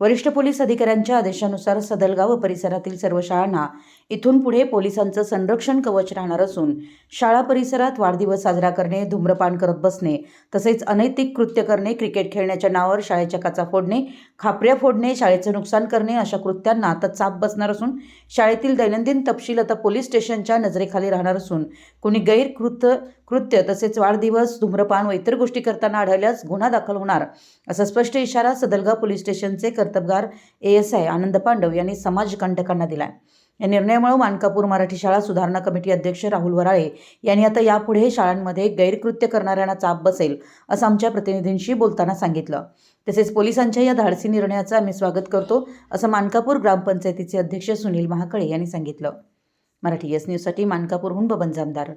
वरिष्ठ पोलीस अधिकाऱ्यांच्या आदेशानुसार सदलगाव व परिसरातील सर्व शाळांना इथून पुढे पोलिसांचं संरक्षण कवच राहणार असून शाळा परिसरात वाढदिवस साजरा करणे धूम्रपान करत बसणे तसेच अनैतिक कृत्य करणे क्रिकेट खेळण्याच्या नावावर शाळेच्या काचा फोडणे खापऱ्या फोडणे शाळेचं नुकसान करणे अशा कृत्यांना आता चाप बसणार असून शाळेतील दैनंदिन तपशील आता पोलीस स्टेशनच्या नजरेखाली राहणार असून कुणी गैरकृत्य कृत्य तसेच वाढदिवस धूम्रपान व इतर गोष्टी करताना आढळल्यास गुन्हा दाखल होणार असा स्पष्ट इशारा सदलगाव पोलीस स्टेशनचे कर्तबगार A S I Anand Pandav यांनी समाजकंटकांना दिला या निर्णयामुळे मानकापूर मराठी शाळा सुधारणा कमिटी अध्यक्ष राहुल वराळे यांनी आता यापुढे शाळांमध्ये गैरकृत्य करणाऱ्यांना चाप बसेल असं आमच्या प्रतिनिधींशी बोलताना सांगितलं. तसेच पोलिसांच्या या धाडसी निर्णयाचं आम्ही स्वागत करतो असं मानकापूर ग्रामपंचायतीचे अध्यक्ष सुनील महाकळे यांनी सांगितलं. मराठी एस न्यूजसाठी मानकापूरहून बबन जामदार.